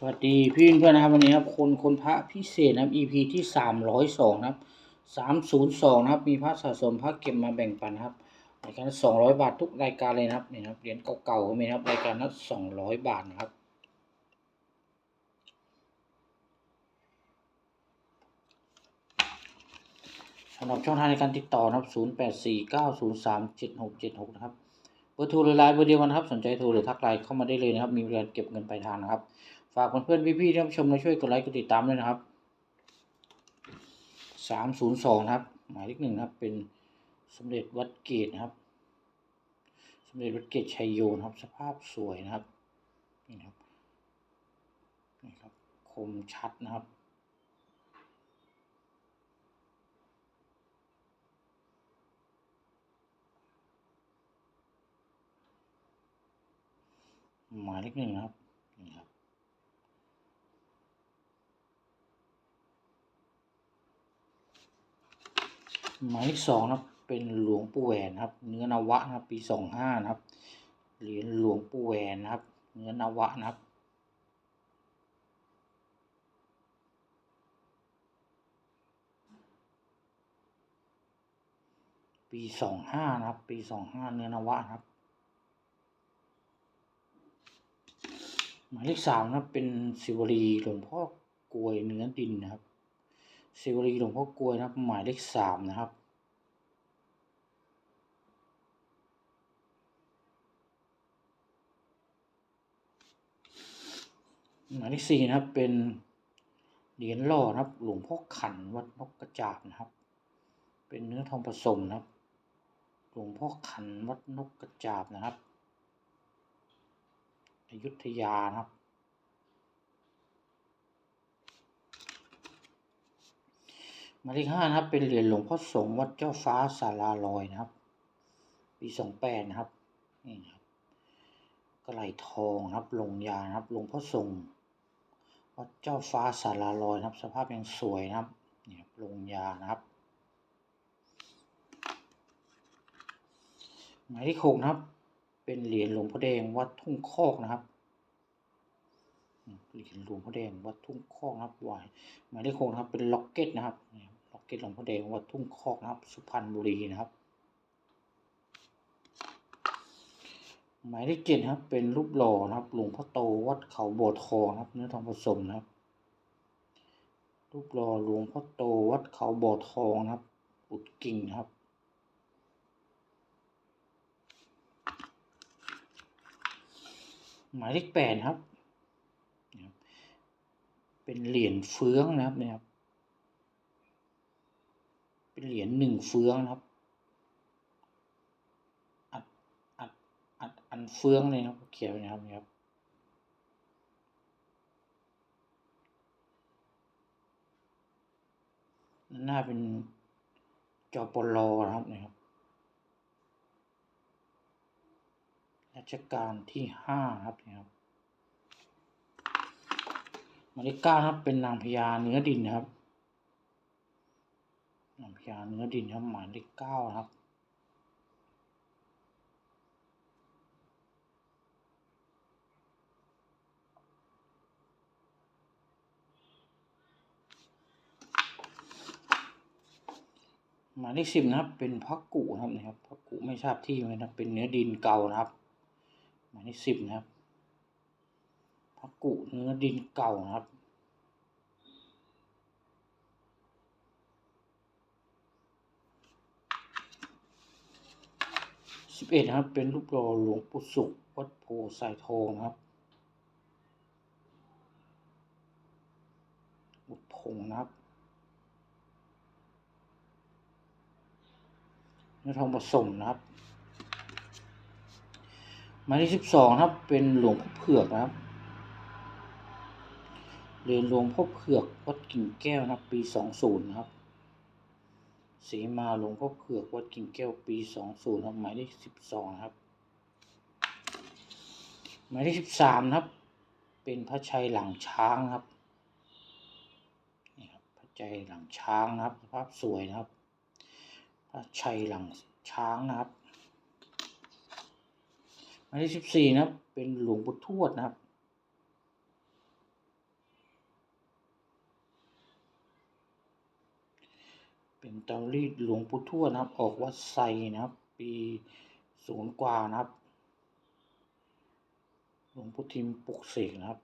สวัสดีพี่เพื่อนนะครับวันนี้ครับคนคนพระพิเศษนะครับ EP ที่สามร้อยสองนะครับสามศูนย์สองนะครับ มีพระสะสมพระเก็บมาแบ่งปันนะครับรายการสองร้อยบาททุกรายการเลยนะครับนี่นะครับเหรียญเก่าๆก็มีนะครับรายการละสองร้อยบาทนะครับสำหรับช่องทางในการติดต่อนะครับ0 8 4 9 0 3 7 6 7 6นย์สามเจ็ดหกเจ็ดหกนะครับเบอร์โทรหรือไลน์เบอร์เดียวกันครับสนใจโทรหรือทักไลน์เข้ามาได้เลยนะครับ มีบริการเก็บเงินปลายทางนะครับ ฝากเพื่อนๆพี่ๆที่รับชมและช่วยกดไลค์กดติดตามด้วยนะครับ302นะครับ หมายเลขหนึ่งครับ เป็นสมเด็จวัดเกตนะครับ สมเด็จวัดเกตชัยโยนะครับ สภาพสวยนะครับนี่ครับนี่ครับ คมชัดนะครับหมายเลขหนึ่งครับนี่ครับ หมายเลขสองนะครับเป็นหลวงปู่แหวนครับ เนื้อนวะนะครับ ปีสองห้านะครับเหรียญหลวงปู่แหวนนะครับ เนื้อนวะนะครับปีสองห้านะครับ ปีสองห้าเนื้อนวะนะครับ หมายเลขสามนะครับเป็นสิวลีหลวงพ่อกลวยเนื้อดินนะครับ สิวลีหลวงพ่อกลวยนะครับ หมายเลขสามนะครับ หมายเลขสี่นะครับเป็นเหรียญหล่อนะครับ หลวงพ่อขันวัดนกกระจาบนะครับ เป็นเนื้อทองผสมนะครับ หลวงพ่อขันวัดนกกระจาบนะครับ อยุธยานะครับ มายเลขห้านะครับ เป็นเหรียญหลวงพ่อสงฆ์วัดเจ้าฟ้าสาราลอยนะครับ ปีสองแปดนะครับนี่นะครับกระไหลทองครับลงยานะครับหลวงพ่อสงฆ์วัดเจ้าฟ้าสาราลอยนะครับ สภาพยังสวยนะครับนี่ครับลงยานะครับหมายเลขหกนะครับ เป็นเหรียญหลวงพ่อแดงวัดทุ่งคอกนะครับอืมเหรียญหลวงพ่อแดงวัดทุ่งคอกนะครับวายหมายเลขหกนะครับเป็นล็อกเก็ตนะครับนี่ครับ เก็ตหลวงพ่อแดงวัดทุ่งคอกนะครับ สุพรรณบุรีนะครับ หมายเลขเจ็ดครับ เป็นรูปหล่อนะครับ หลวงพ่อโตวัดเขาโบสถ์ทองครับ เนื้อทองผสมนะครับ รูปหล่อหลวงพ่อโตวัดเขาโบสถ์ทองนะครับ อุดกิ่งครับหมายเลขแปดครับ เป็นเหรียญเฟื้องนะครับนี่ยครับ เป็นเหรียญหนึ่งเฟืองนะครับ อัด อัด อัด อันเฟืองเลยครับ เขียนไว้นะครับเนี่ยครับหน้าเป็นจอปลอนะครับเนี่ยครับรัชกาลที่ห้าครับเนี่ยครับมายเลขเก้าครับเป็นนางพญาเนื้อดินนะครับ พญาเนื้อดินครับหมายเลขเก้าครับหมายเลขสิบนะครับเป็นพักกุนะครับนะครับพักกุไม่ทราบที่เหมือนกันนะเป็นเนื้อดินเก่านะครับหมายเลขสิบนะครับพักกุเนื้อดินเก่านะครับ สิบเอ็ดนะครับ เป็นรูปหล่อหลวงปู่สุขวัดโพสายทองครับบุตรพงนะครับเนื้อทองผสมนะครับหมายเลขสิบสองครับ เป็นหลวงพ่อเผือกนะครับเรียนหลวงพ่อเผือกวัดกิ่งแก้วนะครับ ปีสองศูนย์ครับ สีมาหลวงพ่อเผือกวัดกิ่งแก้วปีสองศูนย์ครับหมายเลขสิบสองครับ หมายเลขสิบสามนะครับ เป็นพระชัยหลังช้างครับนี่ครับพระชัยหลังช้างนะครับภาพสวยนะครับ พระชัยหลังช้างนะครับหมายเลขสิบสี่นะครับ เป็นหลวงปู่ทวดนะครับ เป็นเตารีดหลวงปู่ทวดนะครับ ออกวัดไซนะครับ ปีศูนย์กว่านะครับ หลวงปู่ทิมปลุกเสกนะครับ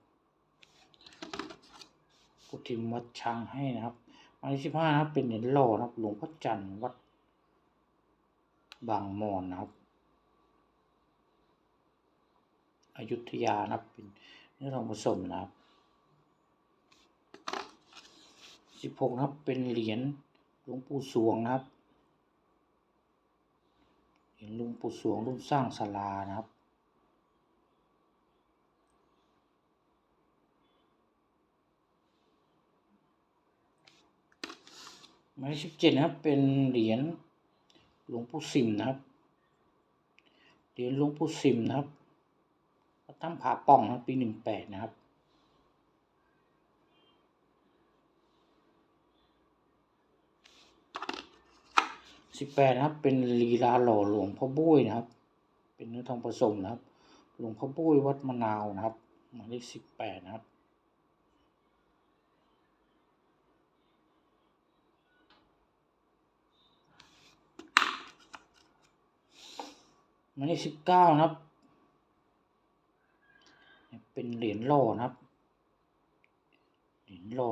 ปู่ทิมวัดช้างให้นะครับหมายเลขสิบห้านะครับ เป็นเหรียญหล่อนะครับ หลวงพ่อจันทร์วัดบางมอนนะครับอยุธยานะครับ เป็นเนื้อทองผสมนะครับสิบหกนะครับ เป็นเหรียญ หลวงปู่สวงนะครับ เหรียญหลวงปู่สวงรุ่นสร้างศาลานะครับ หมายเลขสิบเจ็ดนะครับ เป็นเหรียญหลวงปู่สิมนะครับ เหรียญหลวงปู่สิมนะครับวัดถ้ำผาป่องนะปีหนึ่งแปดนะครับ สิบแปดนะครับ เป็นลีลาหล่อหลวงพ่อบุ้ยนะครับ เป็นเนื้อทองผสมนะครับ หลวงพ่อบุ้ยวัดมะนาวนะครับหมายเลขสิบแปดนะครับหมายเลขสิบเก้านะครับ เป็นเหรียญหล่อนะครับ เหรียญหล่อ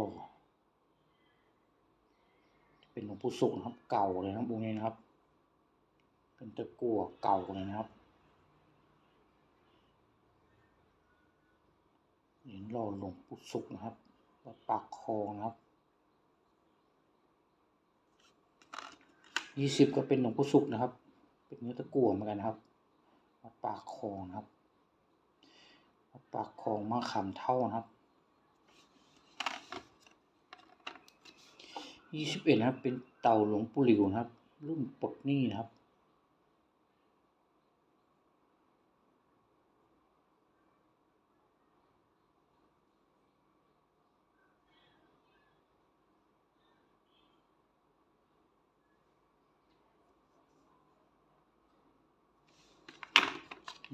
เป็นหลวงปู่สุขนะครับ เก่าเลยนะครับองค์นี้นะครับ เป็นตะกั่วเก่าเลยนะครับเหรียญหล่อหลวงปู่สุขนะครับวัดปากคลองนะครับยี่สิบก็เป็นหลวงปู่สุขนะครับ เป็นเนื้อตะกั่วเหมือนกันนะครับวัดปากคลองนะครับวัดปากคลองมะขามเท่านะครับ ยี่สิบเอ็ดนะครับ เป็นเต่าหลวงปู่หลิวนะครับ รุ่นปลดหนี้นะครับ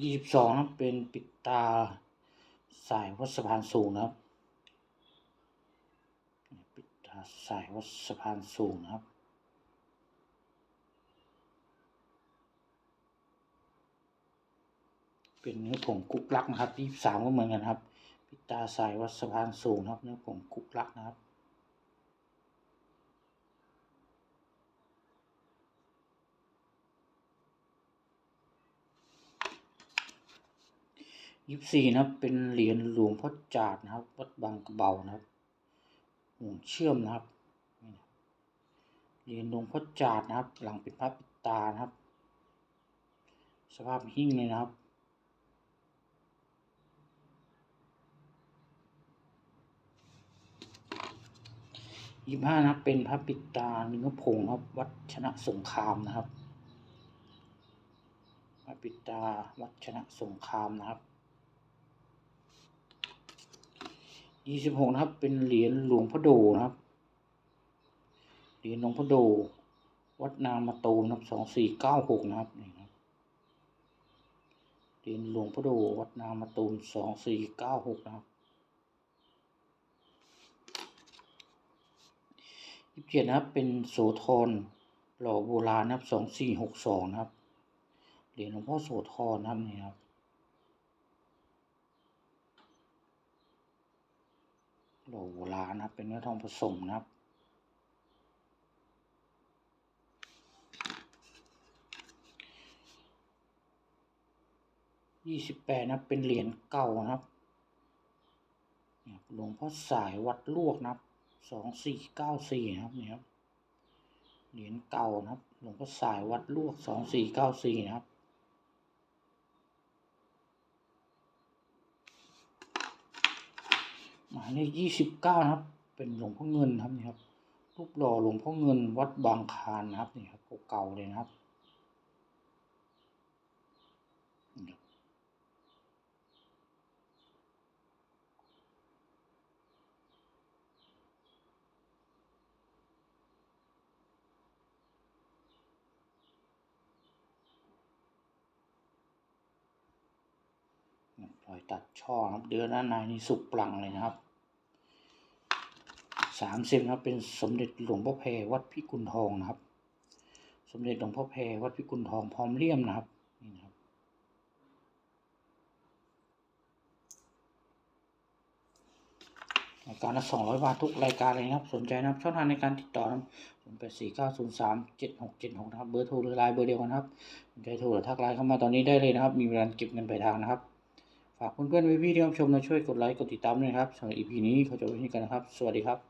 ยี่สิบสองครับเป็นปิดตาสายวัดสะพานสูงนะครับ สายวัดสะพานสูงนะครับ เป็นเนื้อผงกุกลักนะครับยี่สามก็เหมือนกันครับปิตาสายวัดสะพานสูงนะครับเนื้อผงกุกลักนะครับยี่สี่นะครับเป็นเหรียญหลวงพ่อจาดนะครับวัดบางกระเบานะครับ ห่วงเชื่อมนะครับนี่นะครับเยญหลวงพ่อจาดนะครับ หลังเป็นพระปิดตานะครับ สภาพหิ้งเลยนะครับยี่ห้านะครับเป็นพระปิดตาเนื้อผงครับ วัดชนะสงครามนะครับ พระปิดตาวัดชนะสงครามนะครับ ยี่สิบหกนะครับ เป็นเหรียญหลวงพ่อโดนะครับ เหรียญหลวงพ่อโด วัดนามะตูนะครับสองสี่เก้าหกนะครับนี่ครับ เหรียญหลวงพ่อโด วัดนามะตูมสองสี่เก้าหกนะครับยี่สิบเจ็ดนะครับ เป็นโสธรหล่อโบราณนะครับสองสี่หกสองนะครับ เหรียญหลวงพ่อโสธรนะครับนี่ครับ โหลโบรานะครับ เป็นเนื้อทองผสมนะครับ ยี่สิบแปดนะเป็นเหรียญเก่านะครับหลวงพ่อสายวัดลวกนะครับสองสี่เก้าสี่นะครับเนี่ยครับเหรียญเก่านะครับ หลวงพ่อสายวัดลวกสองสี่เก้าสี่นะครับ หมายเลขยี่สิบเก้านะครับ เป็นหลวงพ่อเงินครับนี่ครับรูปหล่อหลวงพ่อเงินวัดบางคานนะครับนี่ครับเก่าเลยนะครับนี่อยตัดช่อครับ เดือนด้านในนี่สุกปลังเลยนะครับ สามสิบนะครับเป็นสมเด็จหลวงพ่อแพรวัดพิกุลทองนะครับ สมเด็จหลวงพ่อแพรวัดพิกุลทองพร้อมเลี่ยมนะครับนี่นะครับรายการละสองร้อยบาททุกรายการเลยนะครับ สนใจนะครับช่องทางในการติดต่อนะครับศูนย์แปดสี่เก้าศูนย์สามเจ็ดหกเจ็ดหกนะครับเบอร์โทรหรือไลน์เบอร์เดียวกันครับสนใจโทรหรือทักไลน์เข้ามาตอนนี้ได้เลยนะครับ มีเวลาเก็บเงินปลายทางนะครับฝากเพื่อนๆพี่ที่รับชมนะช่วยกดไลค์กดติดตามด้วยครับสำหรับ EP นี้เขาจะไว้ที่กันนะครับ สวัสดีครับ